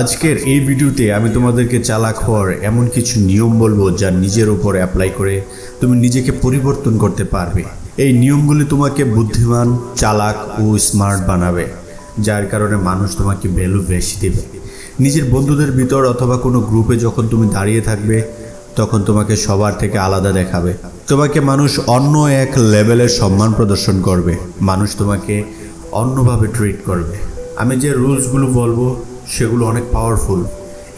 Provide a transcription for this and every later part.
আজকের এই ভিডিওতে আমি তোমাদেরকে চালাক হওয়ার এমন কিছু নিয়ম বলব যা নিজের উপর অ্যাপ্লাই করে তুমি নিজেকে পরিবর্তন করতে পারবে। এই নিয়মগুলি তোমাকে বুদ্ধিমান, চালাক ও স্মার্ট বানাবে, যার কারণে মানুষ তোমাকে ভ্যালু বেশি দেবে। নিজের বন্ধুদের ভিতর অথবা কোনো গ্রুপে যখন তুমি দাঁড়িয়ে থাকবে, তখন তোমাকে সবার থেকে আলাদা দেখাবে। তোমাকে মানুষ অন্য এক লেভেলের সম্মান প্রদর্শন করবে। মানুষ তোমাকে অন্যভাবে ট্রিট করবে। আমি যে রুলসগুলো বলব সেগুলো অনেক পাওয়ারফুল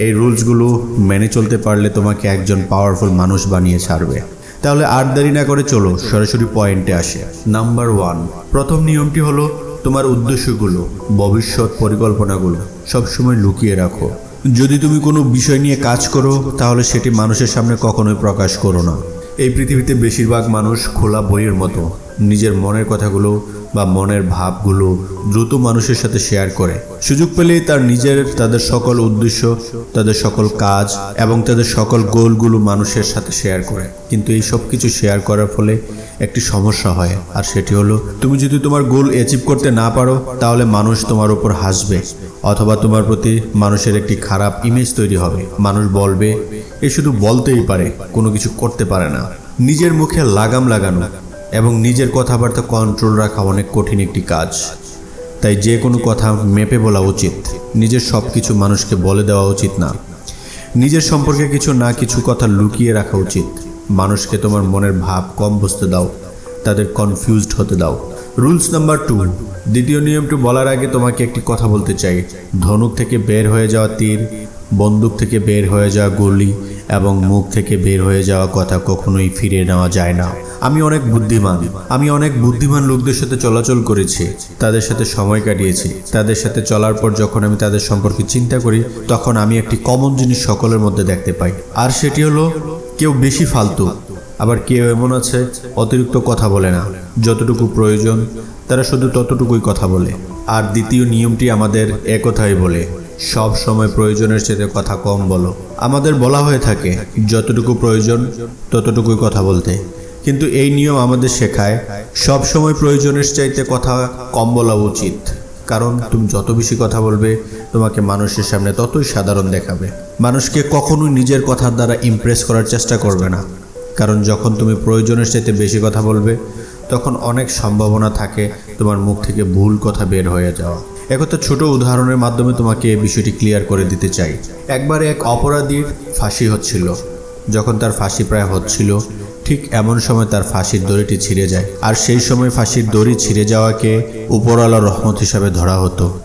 এই রুলসগুলো মেনে চলতে পারলে তোমাকে একজন পাওয়ারফুল মানুষ বানিয়ে ছাড়বে। তাহলে আর দেরি না করে চলো, সরাসরি পয়েন্টে আসে। নাম্বার ওয়ান প্রথম নিয়মটি হলো তোমার উদ্দেশ্যগুলো, ভবিষ্যৎ পরিকল্পনাগুলো সবসময় লুকিয়ে রাখো। যদি তুমি কোনো বিষয় নিয়ে কাজ করো, তাহলে সেটি মানুষের সামনে কখনোই প্রকাশ করো না। এই পৃথিবীতে বেশিরভাগ মানুষ খোলা বইয়ের মতো, নিজের মনের কথাগুলো বা মনের ভাবগুলো দ্রুত মানুষের সাথে শেয়ার করে। সুযোগ পেলেই তার নিজের, তাদের সকল উদ্দেশ্য, তাদের সকল কাজ এবং তাদের সকল গোলগুলো মানুষের সাথে শেয়ার করে। কিন্তু এই সব কিছু শেয়ার করার ফলে একটি সমস্যা হয়, আর সেটি হলো, তুমি যদি তোমার গোল অ্যাচিভ করতে না পারো, তাহলে মানুষ তোমার উপর হাসবে অথবা তোমার প্রতি মানুষের একটি খারাপ ইমেজ তৈরি হবে। মানুষ বলবে, এ শুধু বলতেই পারে, কোনো কিছু করতে পারে না। নিজের মুখে লাগাম লাগানো এবং নিজের কথাবার্তা কন্ট্রোল রাখা অনেক কঠিন একটি কাজ। তাই যে কোনো কথা মেপে বলা উচিত। নিজের সব কিছু মানুষকে বলে দেওয়া উচিত না। নিজের সম্পর্কে কিছু না কিছু কথা লুকিয়ে রাখা উচিত। মানুষকে তোমার মনের ভাব কম বুঝতে দাও। তাদের কনফিউজড হতে দাও। রুলস নাম্বার টু দ্বিতীয় নিয়মটি বলার আগে তোমাকে একটি কথা বলতে চাই। ধনুক থেকে বের হয়ে যাওয়া তীর, বন্দুক থেকে বের হয়ে যাওয়া গুলি এবং মুখ থেকে বের হয়ে যাওয়া কথা কখনোই ফিরে নেওয়া যায় না। আমি অনেক বুদ্ধিমান। আমি অনেক বুদ্ধিমান লোকদের সাথে চলাচল করেছি। তাদের সাথে সময় কাটিয়েছি। তাদের সাথে চলার পর যখন আমি তাদের সম্পর্কে চিন্তা করি, তখন আমি একটি কমন জিনিস সকলের মধ্যে দেখতে পাই। আর সেটি হলো, কেউ বেশি ফালতু, আবার কেউ এমন আছে, অতিরিক্ত কথা বলে না। যতটুকু প্রয়োজন, তারা শুধু ততটুকুই কথা বলে। আর দ্বিতীয় নিয়মটি আমাদের একথাই বলে, সব সময় প্রয়োজনের সাথে কথা কম বলো। আমাদের বলা হয়ে থাকে, যতটুকু প্রয়োজন, ততটুকুই কথা বলতে। কিন্তু এই নিয়ম আমাদের শেখায়, সব সময় প্রয়োজনের চাইতে কথা কম বলা উচিত। কারণ তুমি যত বেশি কথা বলবে, তোমাকে মানুষের সামনে ততই সাধারণ দেখাবে। মানুষকে কখনোই নিজের কথার দ্বারা ইমপ্রেস করার চেষ্টা করবে না। কারণ যখন তুমি প্রয়োজনের চাইতে বেশি কথা বলবে, তখন অনেক সম্ভাবনা থাকে তোমার মুখ থেকে ভুল কথা বের হয়ে যাওয়া। একথা ছোট উদাহরণের মাধ্যমে তোমাকে এই বিষয়টি ক্লিয়ার করে দিতে চাই। একবার এক অপরাধীর ফাঁসি হচ্ছিল। যখন তার ফাঁসি প্রায় হচ্ছিল ঠিক এমন সময় তার ফাঁসির দড়িটি ছিঁড়ে যায়। আর সেই সময় ফাঁসির দড়ি ছিঁড়ে যাওয়াকে উপরওয়ালা রহমত হিসাবে ধরা হতো।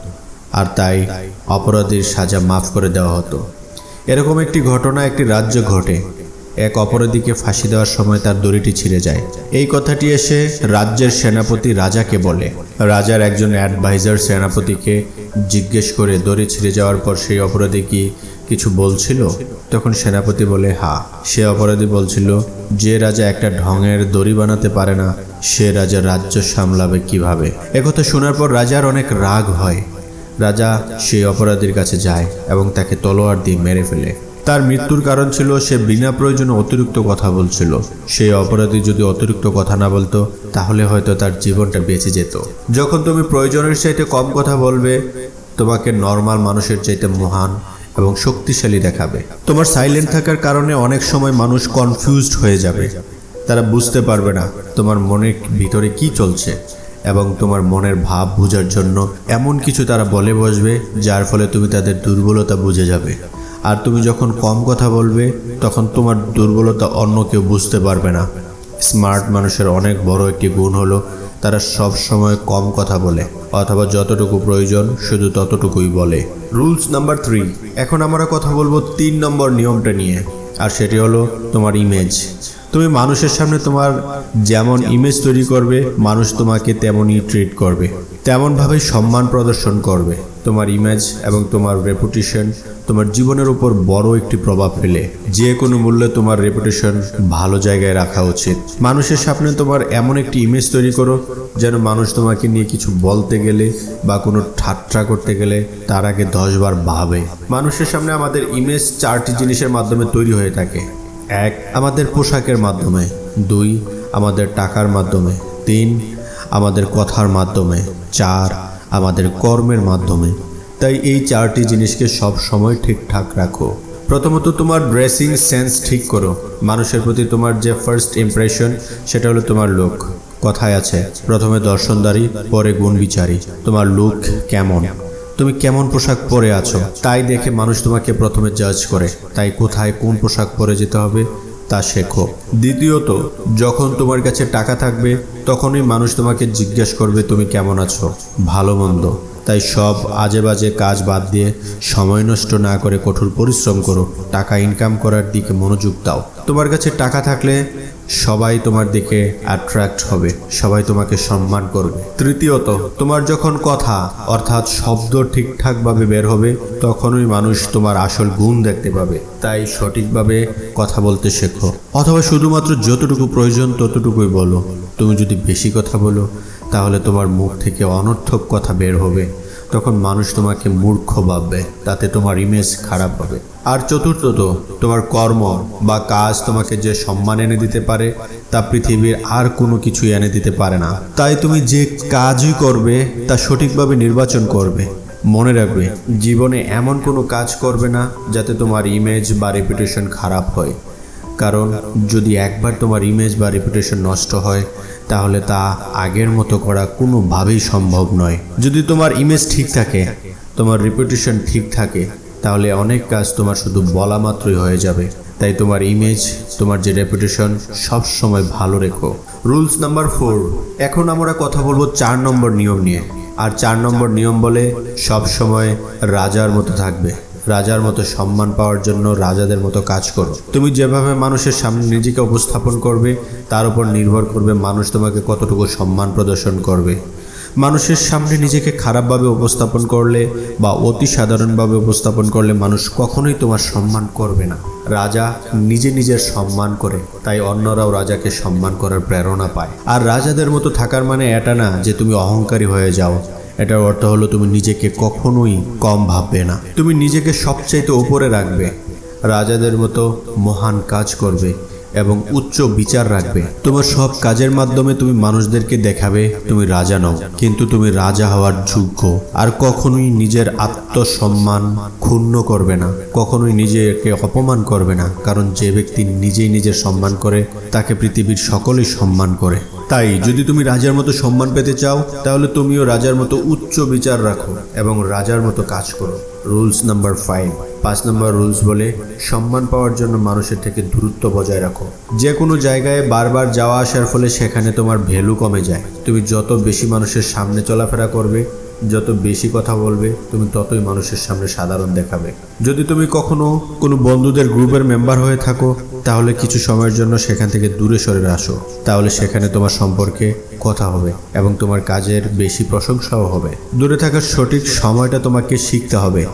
আর তাই অপরাধীর সাজা মাফ করে দেওয়া হতো। এরকম একটি ঘটনা একটি রাজ্য ঘটে। এক অপরাধীকে ফাঁসি দেওয়ার সময় তার দড়িটি ছিঁড়ে যায়। এই কথাটি এসে রাজ্যের সেনাপতি রাজাকে বলে। রাজার একজন অ্যাডভাইজার সেনাপতিকে জিজ্ঞেস করে দড়ি ছিঁড়ে যাওয়ার পর সেই অপরাধী কি কিছু বলছিল? তখন সেনাপতি বলে, হা। সে অপরাধী বলছিল, যে রাজা একটা ঢঙের দড়ি বানাতে পারে না, সে রাজা রাজ্য সামলাবে কীভাবে? একথা শোনার পর রাজার অনেক রাগ হয়। রাজা সেই অপরাধীর কাছে যায় এবং তাকে তলোয়ার দিয়ে মেরে ফেলে। তার মৃত্যুর কারণ ছিল, সে বিনা প্রয়োজনে অতিরিক্ত কথা বলছিল। সেই অপরাধী যদি অতিরিক্ত কথা না বলতো, তাহলে হয়তো তার জীবনটা বেঁচে যেত। যখন তুমি প্রয়োজনের চাইতে কম কথা বলবে, তোমাকে নর্মাল মানুষের চাইতে মহান এবং শক্তিশালী দেখাবে। তোমার সাইলেন্ট থাকার কারণে অনেক সময় মানুষ কনফিউজড হয়ে যাবে। তারা বুঝতে পারবে না তোমার মনের ভিতরে কি চলছে এবং তোমার মনের ভাব বোঝার জন্য এমন কিছু তারা বলে বসবে, যার ফলে তুমি তাদের দুর্বলতা বুঝে যাবে। আর তুমি যখন কম কথা বলবে, তখন তোমার দুর্বলতা অন্য কেউ বুঝতে পারবে না। স্মার্ট মানুষের অনেক বড় একটি গুণ হলো তারা সব সময় কম কথা বলে, অথবা যতটুকু প্রয়োজন শুধু ততটুকুই বলে। রুলস নাম্বার থ্রি, এখন আমরা কথা বলব তিন নম্বর নিয়মটা নিয়ে, আর সেটি হলো তোমার ইমেজ। তুমি মানুষের সামনে তোমার যেমন ইমেজ তৈরি করবে, মানুষ তোমাকে তেমনই ট্রিট করবে। তেমনভাবে সম্মান প্রদর্শন করবে। তোমার ইমেজ এবং তোমার রেপুটেশন তোমার জীবনের উপর বড় একটি প্রভাব ফেলে। যে কোনো মূল্যে তোমার রেপুটেশন ভালো জায়গায় রাখা উচিত। মানুষের সামনে তোমার এমন একটি ইমেজ তৈরি করো, যেন মানুষ তোমাকে নিয়ে কিছু বলতে গেলে বা কোনো ঠাট্টা করতে গেলে তার আগে দশবার ভাবে। মানুষের সামনে আমাদের ইমেজ চারটি জিনিসের মাধ্যমে তৈরি হয়ে থাকে। এক, আমাদের পোশাকের মাধ্যমে। দুই, আমাদের টাকার মাধ্যমে। তিন, আমাদের কথার মাধ্যমে। চার, আমাদের কর্মের মাধ্যমে। তাই এই চারটি জিনিসকে সব সময় ঠিকঠাক রাখো। প্রথমত তোমার ড্রেসিং সেন্স ঠিক করো। মানুষের প্রতি তোমার যে ফার্স্ট ইমপ্রেশন সেটা হলো তোমার লুক কথায় আছে, প্রথমে দর্শনদারি, পরে গুণ বিচারি তোমার লুক কেমন? তুমি কেমন পোশাক পরে আছো? তাই দেখে মানুষ তোমাকে প্রথমে জাজ করে। তাই কোথায় কোন পোশাক পরে যেতে হবে তা শেখো। দ্বিতীয়ত, যখন তোমার কাছে টাকা থাকবে, তখনই মানুষ তোমাকে জিজ্ঞেস করবে তুমি কেমন আছো? ভালো মন্দ। তাই সব আজে বাজে কাজ বাদ দিয়ে সময় নষ্ট না করে কঠোর পরিশ্রম করো। টাকা ইনকাম করার দিকে মনোযোগ দাও। তোমার কাছে টাকা থাকলে সবাই তোমার দিকে অ্যাট্রাক্ট হবে, সবাই তোমাকে সম্মান করবে। তৃতীয়ত, তোমার যখন কথা অর্থাৎ শব্দ ঠিকঠাকভাবে বের হবে, তখনই মানুষ তোমার আসল গুণ দেখতে পাবে। তাই সঠিকভাবে কথা বলতে শেখো। অথবা শুধুমাত্র যতটুকু প্রয়োজন ততটুকুই বলো। তুমি যদি বেশি কথা বলো তাহলে তোমার মুখ থেকে অনর্থক কথা বের হবে। তখন মানুষ তোমাকে মূর্খ ভাববে, তাতে তোমার ইমেজ খারাপ হবে। আর চতুর্থত, তোমার কর্ম বা কাজ তোমাকে যে সম্মান এনে দিতে পারে, তা পৃথিবীর আর কোনো কিছুই এনে দিতে পারে না। তাই তুমি যে কাজই করবে, তা সঠিকভাবে নির্বাচন করবে। মনে রাখবে, জীবনে এমন কোনো কাজ করবে না, যাতে তোমার ইমেজ বা রেপুটেশন খারাপ হয়। কারণ যদি একবার তোমার ইমেজ বা রেপুটেশন নষ্ট হয়, তাহলে তা আগের মতো করা কোনোভাবেই সম্ভব নয়। যদি তোমার ইমেজ ঠিক থাকে, তোমার রেপুটেশন ঠিক থাকে, তাহলে অনেক কাজ তোমার শুধু বলা মাত্রই হয়ে যাবে। তাই তোমার ইমেজ তোমার যে রেপুটেশন সব সময় ভালো রেখো। রুলস নাম্বার ফোর এখন আমরা কথা বলব চার নম্বর নিয়ম নিয়ে। আর চার নম্বর নিয়ম বলে সব সময় রাজার মতো থাকবে। রাজার মতো সম্মান পাওয়ার জন্য রাজাদের মতো কাজ করো। তুমি যেভাবে মানুষের সামনে নিজেকে উপস্থাপন করবে, তার উপর নির্ভর করবে মানুষ তোমাকে কতটুকু সম্মান প্রদর্শন করবে। মানুষের সামনে নিজেকে খারাপভাবে উপস্থাপন করলে বা অতি সাধারণভাবে উপস্থাপন করলে মানুষ কখনোই তোমার সম্মান করবে না। রাজা নিজে নিজের সম্মান করে, তাই অন্যরাও রাজাকে সম্মান করার প্রেরণা পায়। আর রাজাদের মতো থাকার মানে এটা না যে তুমি অহংকারী হয়ে যাও। এটার অর্থ হলো তুমি নিজেকে কখনোই কম ভাববে না। তুমি নিজেকে সবচাইতে ওপরে রাখবে, রাজাদের মতো মহান কাজ করবে এবং উচ্চ বিচার রাখবে। তোমার সব কাজের মাধ্যমে তুমি মানুষদেরকে দেখাবে তুমি রাজা নও, কিন্তু তুমি রাজা হওয়ার যোগ্য। আর কখনোই নিজের আত্মসম্মান ক্ষুণ্ণ করবে না, কখনোই নিজেকে অপমান করবে না, কারণ যে ব্যক্তি নিজেই নিজের সম্মান করে, তাকে পৃথিবীর সকলেই সম্মান করে। তাই যদি তুমি রাজার মতো সম্মান পেতে চাও, তাহলে তুমিও রাজার মতো উচ্চ বিচার রাখো এবং রাজার মতো কাজ করো। রুলস নাম্বার ফাইভ পাঁচ নম্বর রুলস বলে, সম্মান পাওয়ার জন্য মানুষের থেকে দূরত্ব বজায় রাখো। যে কোনো জায়গায় বারবার যাওয়া আসার ফলে সেখানে তোমার ভ্যালু কমে যায়। তুমি যত বেশি মানুষের সামনে চলাফেরা করবে যত বেশি কথা বলবে, তুমি ততই মানুষের সামনে সাধারণ দেখাবে। যদি তুমি কখনো কোনো বন্ধুদের গ্রুপের মেম্বার হয়ে থাকো, তাহলে কিছু সময়ের জন্য সেখান থেকে দূরে সরে আসো। তাহলে সেখানে তোমার সম্পর্কে কথা হবে এবং তোমার কাজের বেশি প্রশংসাও হবে। দূরে থাকার সঠিক সময়টা তোমাকে শিখতে হবে।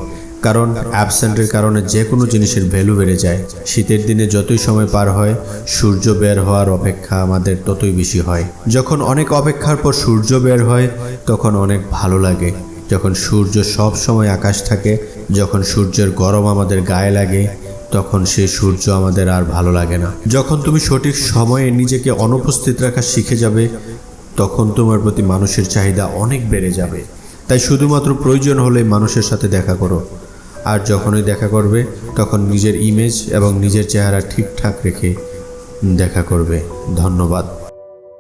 কারণ অ্যাবসেন্টের কারণে যে কোনো জিনিসের ভ্যালু বেড়ে যায়। শীতের দিনে যতই সময় পার হয়, সূর্য বের হওয়ার অপেক্ষা আমাদের ততই বেশি হয়। যখন অনেক অপেক্ষার পর সূর্য বের হয়, তখন অনেক ভালো লাগে। যখন সূর্য সব সময় আকাশ থাকে, যখন সূর্যের গরম আমাদের গায়ে লাগে, তখন সেই সূর্য আমাদের আর ভালো লাগে না। যখন তুমি সঠিক সময়ে নিজেকে অনুপস্থিত রাখা শিখে যাবে, তখন তোমার প্রতি মানুষের চাহিদা অনেক বেড়ে যাবে। তাই শুধুমাত্র প্রয়োজন হলে মানুষের সাথে দেখা করো। আর যখনই দেখা করবে, তখন নিজের ইমেজ এবং নিজের চেহারা ঠিকঠাক রেখে দেখা করবে। ধন্যবাদ।